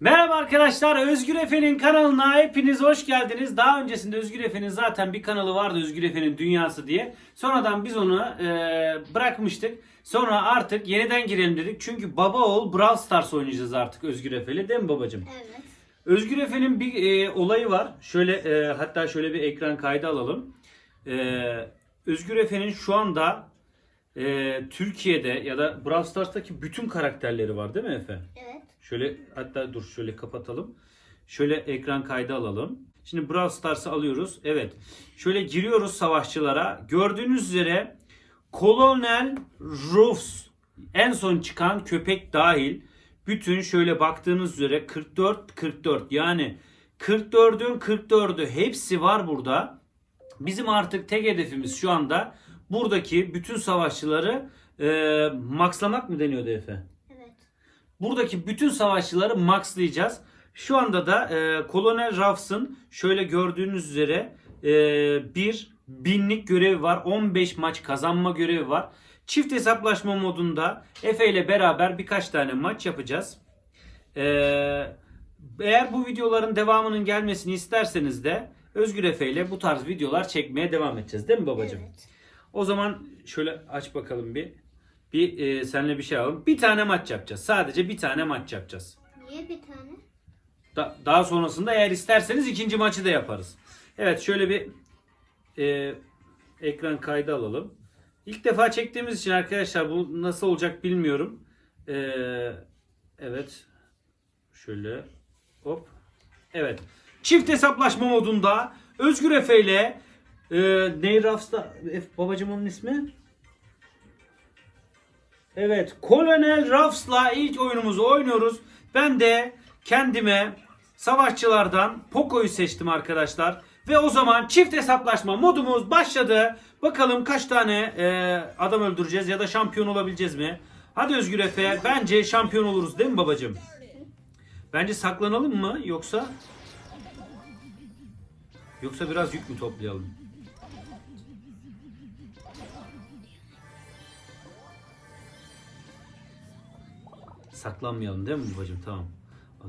Merhaba arkadaşlar, Özgür Efe'nin kanalına hepiniz hoş geldiniz. Daha öncesinde Özgür Efe'nin zaten bir kanalı vardı Özgür Efe'nin Dünyası diye. Sonradan biz onu e, bırakmıştık. Sonra artık yeniden girelim dedik. Çünkü baba oğul Brawl Stars oynayacağız artık Özgür Efe'yle değil mi babacığım? Evet. Özgür Efe'nin bir e, olayı var. Şöyle e, hatta şöyle bir ekran kaydı alalım. E, Özgür Efe'nin şu anda e, Türkiye'de ya da Brawl Stars'taki bütün karakterleri var değil mi Efe? Evet. Şöyle hatta dur şöyle kapatalım. Şöyle ekran kaydı alalım. Şimdi Brawl Stars'ı alıyoruz. Evet. Şöyle giriyoruz savaşçılara. Gördüğünüz üzere Colonel Ruffs en son çıkan köpek dahil bütün şöyle baktığınız üzere 44 44 yani 44'ün 44'ü hepsi var burada. Bizim artık tek hedefimiz şu anda buradaki bütün savaşçıları e, maxlamak mı deniyordu Efe? Buradaki bütün savaşçıları maxlayacağız. Şu anda da e, Kolonel Ruffs'ın şöyle gördüğünüz üzere e, bir binlik görevi var. 15 maç kazanma görevi var. Çift hesaplaşma modunda Efe ile beraber birkaç tane maç yapacağız. E, eğer bu videoların devamının gelmesini isterseniz de Özgür Efe ile bu tarz videolar çekmeye devam edeceğiz. Değil mi babacığım? Evet. O zaman şöyle aç bakalım bir. Bir e, seninle bir şey alalım. Bir tane maç yapacağız. Sadece bir tane maç yapacağız. Niye bir tane? Da- daha sonrasında eğer isterseniz ikinci maçı da yaparız. Evet şöyle bir e, ekran kaydı alalım. İlk defa çektiğimiz için arkadaşlar bu nasıl olacak bilmiyorum. E, evet. Şöyle hop. Evet. Çift hesaplaşma modunda Özgür Efe ile e, Neyrafs'ta babacım onun ismi? Evet, Colonel Ruffs'la ilk oyunumuzu oynuyoruz. Ben de kendime savaşçılardan Poco'yu seçtim arkadaşlar. Ve o zaman çift hesaplaşma modumuz başladı. Bakalım kaç tane e, adam öldüreceğiz ya da şampiyon olabileceğiz mi? Hadi Özgür Efe, bence şampiyon oluruz değil mi babacığım? Bence saklanalım mı yoksa yoksa biraz yük mü toplayalım? Saklanmayalım değil mi babacığım? Tamam.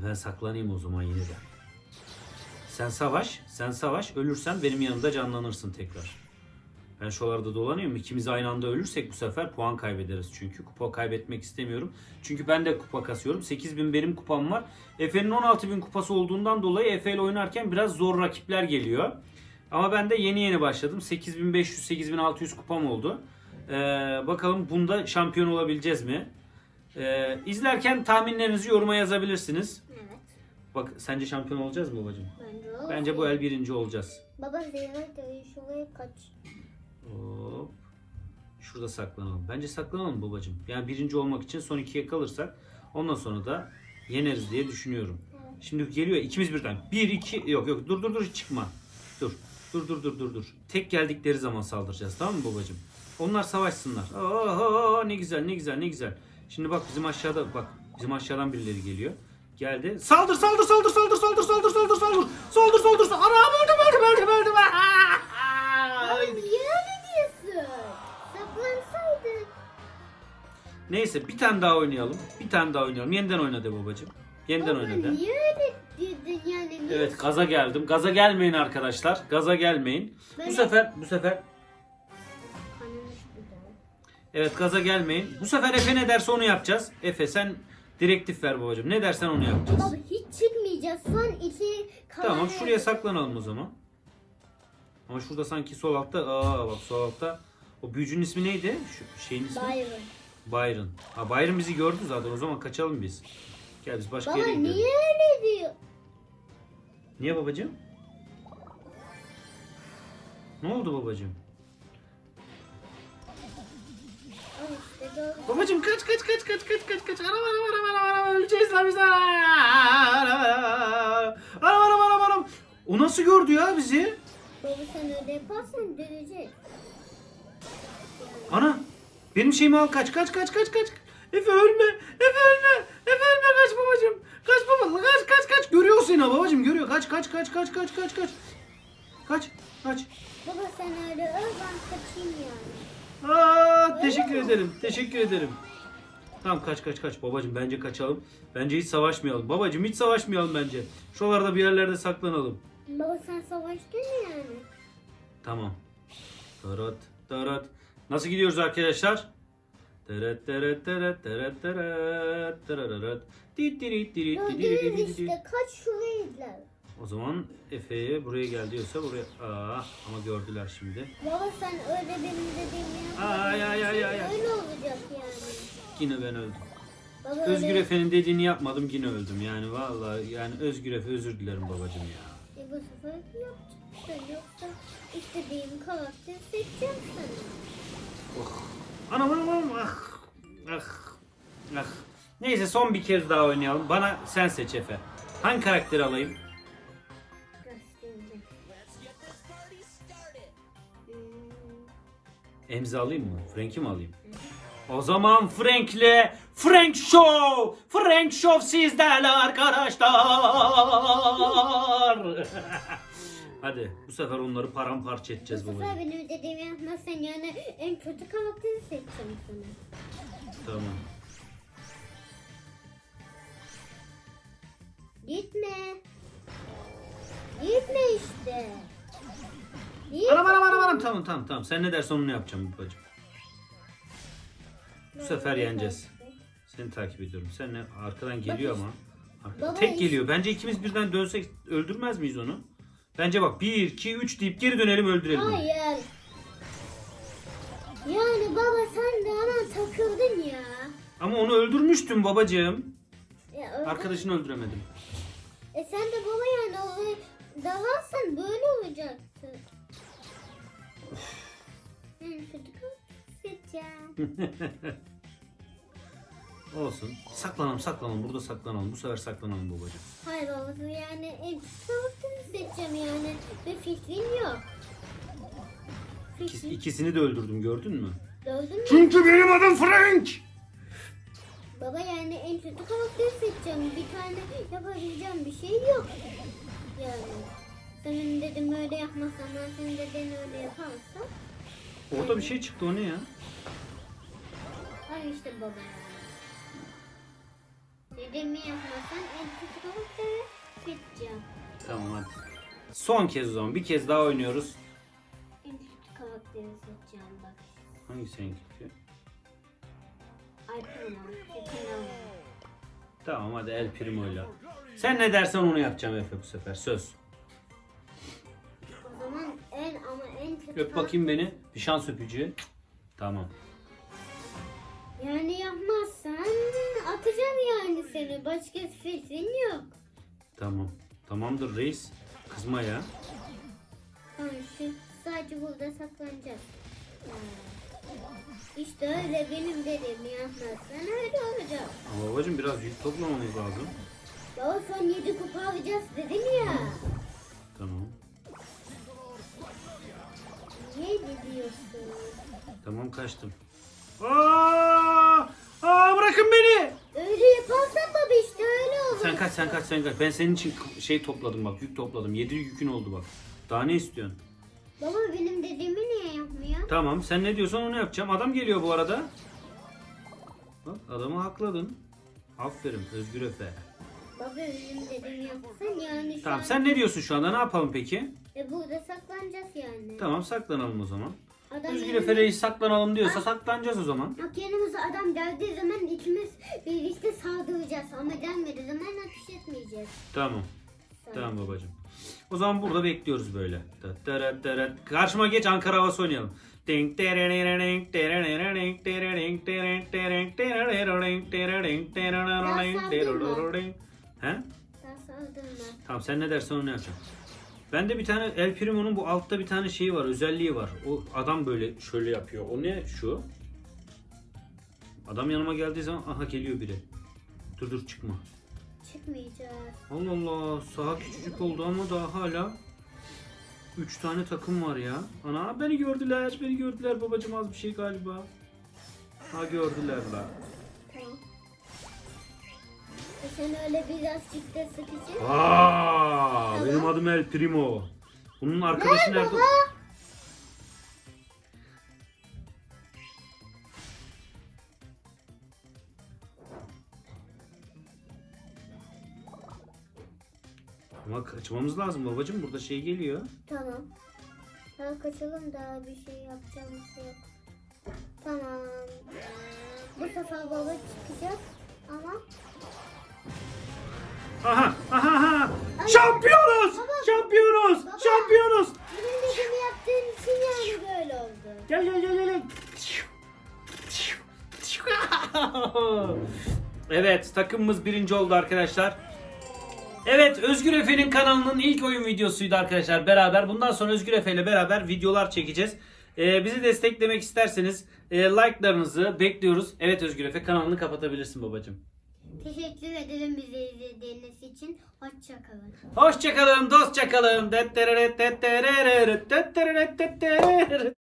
Ben saklanayım o zaman yine de. Sen savaş, sen savaş. Ölürsen benim yanımda canlanırsın tekrar. Ben şuralarda dolanıyorum. İkimiz aynı anda ölürsek bu sefer puan kaybederiz çünkü. Kupa kaybetmek istemiyorum. Çünkü ben de kupa kasıyorum. 8000 benim kupam var. Efe'nin 16000 kupası olduğundan dolayı Efe ile oynarken biraz zor rakipler geliyor. Ama ben de yeni yeni başladım. 8500-8600 kupam oldu. Ee, bakalım bunda şampiyon olabileceğiz mi? Ee, izlerken tahminlerinizi yoruma yazabilirsiniz. Evet. Bak sence şampiyon olacağız mı babacığım? Bence o. Bence bu el birinci olacağız. Baba Zeynep de şuraya kaç. Hop. Şurada saklanalım. Bence saklanalım babacığım. Yani birinci olmak için son ikiye kalırsak ondan sonra da yeneriz diye düşünüyorum. Şimdi geliyor ikimiz birden. Bir iki yok yok dur dur dur çıkma. Dur. Dur dur dur dur dur. Tek geldikleri zaman saldıracağız tamam mı babacığım? Onlar savaşsınlar. Oo, ne güzel ne güzel ne güzel. Şimdi bak bizim aşağıda bak bizim aşağıdan birileri geliyor. Geldi. Saldır saldır saldır saldır saldır saldır saldır saldır. Saldır saldır saldır. Ana öldüm öldüm öldüm öldüm. Baba niye öyle diyorsun? Saklansaydın. Neyse bir tane daha oynayalım. Bir tane daha oynayalım. Yeniden oynadı babacığım. Yeniden Baba oynadı. niye öyle dedin yani? Niye? Evet gaza geldim. Gaza gelmeyin arkadaşlar. Gaza gelmeyin. Bu Böyle- sefer bu sefer bir daha. Evet gaza gelmeyin. Bu sefer Efe ne derse onu yapacağız. Efe sen direktif ver babacığım. Ne dersen onu yapacağız. Baba hiç çıkmayacağız. Son iki kalan. Tamam şuraya saklanalım o zaman. Ama şurada sanki sol altta aa bak sol altta o büyücünün ismi neydi? Şu şeyin ismi? Byron. Byron. Ha Byron bizi gördü zaten. O zaman kaçalım biz. Gel biz başka Baba yere gidelim. niye öyle diyor? Niye babacığım? Ne oldu babacığım? Babacığım kaç kaç kaç kaç kaç kaç kaç araba araba araba araba araba öleceğiz lan biz araba araba araba araba araba O nasıl gördü ya bizi? Baba sen öyle yaparsan dönecek. Ana benim şeyimi al kaç kaç kaç kaç kaç Efe ölme Efe ölme Efe ölme kaç babacığım Kaç baba kaç kaç kaç görüyor seni ha babacığım görüyor kaç kaç kaç kaç kaç kaç kaç Kaç kaç Baba sen öyle öl ben kaçayım yani. Aa, teşekkür ederim teşekkür ederim Tamam kaç kaç kaç babacım bence kaçalım. Bence hiç savaşmayalım. Babacım hiç savaşmayalım bence. Şuralarda bir yerlerde saklanalım. Baba sen savaştın mı yani? Tamam. Tarat tarat. Nasıl gidiyoruz arkadaşlar? Tarat tarat tarat tarat tarat tararat. Dit dirit dirit dirit dirit Gördünüz dirit. işte kaç şuraydılar. O zaman Efe'ye buraya gel diyorsa buraya... Aa, ama gördüler şimdi. Baba sen öyle benim dediğimi yapma. Ay, ay, ay, ay, ay. Öyle olacak yani. Yine ben öldüm. Baba Özgür öyle... Efe'nin dediğini yapmadım yine öldüm. Yani vallahi yani Özgür Efe özür dilerim babacım ya. E bu sefer yapacaksın yoksa istediğim karakteri seçeceğim sana. Anam anam anam ah ah ah. Neyse son bir kez daha oynayalım. Bana sen seç Efe. Hangi karakteri alayım? Emzi alayım mı? Frank'i mi alayım? O zaman Frank'le Frank Show! Frank Show sizlerle arkadaşlar. Hadi bu sefer onları paramparça edeceğiz Bu sefer benim dediğimi yapmazsan yani en kötü karakteri seçeceğim sana. Tamam. Gitme. Gitme işte. Gitme. Anam anam anam anam tamam tamam tamam. Sen ne dersen onu yapacağım babacığım. Bu sefer yeneceğiz. Seni takip ediyorum. Sen ne arkadan geliyor ama. Arka- Baba Tek hiç- geliyor. Bence ikimiz birden dönsek öldürmez miyiz onu? Bence bak 1 2 3 deyip geri dönelim öldürelim. onu. Hayır. Yani baba sen de hemen takıldın ya. Ama onu öldürmüştüm babacığım. ya öyle- Arkadaşını öldüremedim. E sen de baba yani Olsun. Saklanalım saklanalım. Burada saklanalım. Bu sefer saklanalım babacığım. Hayır babası yani en kötü karakteri seçeceğim yani. Ve fikrin yok. İkis- ikisini de öldürdüm gördün mü? Gördün mü? Çünkü benim adım Frank. Baba yani en kötü karakteri seçeceğim. Bir tane yapabileceğim bir şey yok. Yani. Senin dedim öyle yapmazsan ben senin dediğini öyle yaparsam. Orada bir şey çıktı o ne ya? Hayır işte baba yani. Dediğimi yapmazsan en kötü karakteri seçeceğim. Tamam hadi. Son kez o zaman. Bir kez daha oynuyoruz. En kötü karakteri seçeceğim bak. Hangisi en kötü? Ay tamam. Tamam hadi El Primo'yla. Sen ne dersen onu yapacağım Efe bu sefer. Söz. O zaman en ama en kötü Öp bakayım beni. Bir şans öpücüğü. Tamam. Yani yapmazsan atacağım yani seni. Başka fikrin yok. Tamam. Tamamdır reis. Kızma ya. Tamam şu sadece burada saklanacak. İşte öyle benim dediğimi yapmazsan öyle olacak. Ama babacığım biraz yük toplamamız lazım. Baba son yedi kupa alacağız dedim ya. Tamam. Niye gidiyorsun? Tamam kaçtım. Aa! Aa bırakın beni. Öyle yaparsan baba işte öyle olur. Sen kaç sen kaç sen kaç. Ben senin için şey topladım bak yük topladım. 7 yükün oldu bak. Daha ne istiyorsun? Baba benim dediğimi niye yapmıyor? Tamam sen ne diyorsan onu yapacağım. Adam geliyor bu arada. Bak adamı hakladın. Aferin Özgür Efe. Baba benim dediğimi yapsan yani şu Tamam an- sen ne diyorsun şu anda ne yapalım peki? E burada saklanacağız yani. Tamam saklanalım o zaman. Adam Efe reis saklanalım diyorsa saklanacağız o zaman. Bak yanımıza adam geldiği zaman ikimiz birlikte saldıracağız ama gelmediği zaman ateş etmeyeceğiz. Tamam. Tamam babacığım. O zaman burada bekliyoruz böyle. Tat tarat tarat. Karşıma geç Ankara havası oynayalım. Ding terereng terereng terereng terereng terereng terereng terereng terereng terereng. He? Sen saldırma. Tamam sen ne dersen onu yapacağım. Ben de bir tane El Primo'nun bu altta bir tane şeyi var, özelliği var. O adam böyle şöyle yapıyor. O ne şu? Adam yanıma geldiği zaman aha geliyor biri. Dur dur çıkma. Çıkmayacağız. Allah Allah saha küçücük oldu ama daha hala 3 tane takım var ya. Ana beni gördüler, beni gördüler babacım az bir şey galiba. Ha gördüler la. Sen öyle birazcık da sıkıcı. Aa, Tamam. benim adım El Primo. Bunun arkadaşı nerede? Baba. Ama kaçmamız lazım babacım burada şey geliyor. Tamam. Daha kaçalım daha bir şey yapacağımız şey yok. Tamam. Bu sefer baba çıkacak ama Aha, aha, aha. Şampiyonuz! Baba. Şampiyonuz! Baba. Şampiyonuz! benim dediğimi yaptığın için yani böyle oldu. Gel gel gel gel. gel. evet takımımız birinci oldu arkadaşlar. Evet Özgür Efe'nin kanalının ilk oyun videosuydu arkadaşlar beraber. Bundan sonra Özgür Efe ile beraber videolar çekeceğiz. Ee, bizi desteklemek isterseniz e, like'larınızı bekliyoruz. Evet Özgür Efe kanalını kapatabilirsin babacığım. Teşekkür ederim bizi izlediğiniz için. Hoşçakalın. Hoşçakalın, dostçakalın.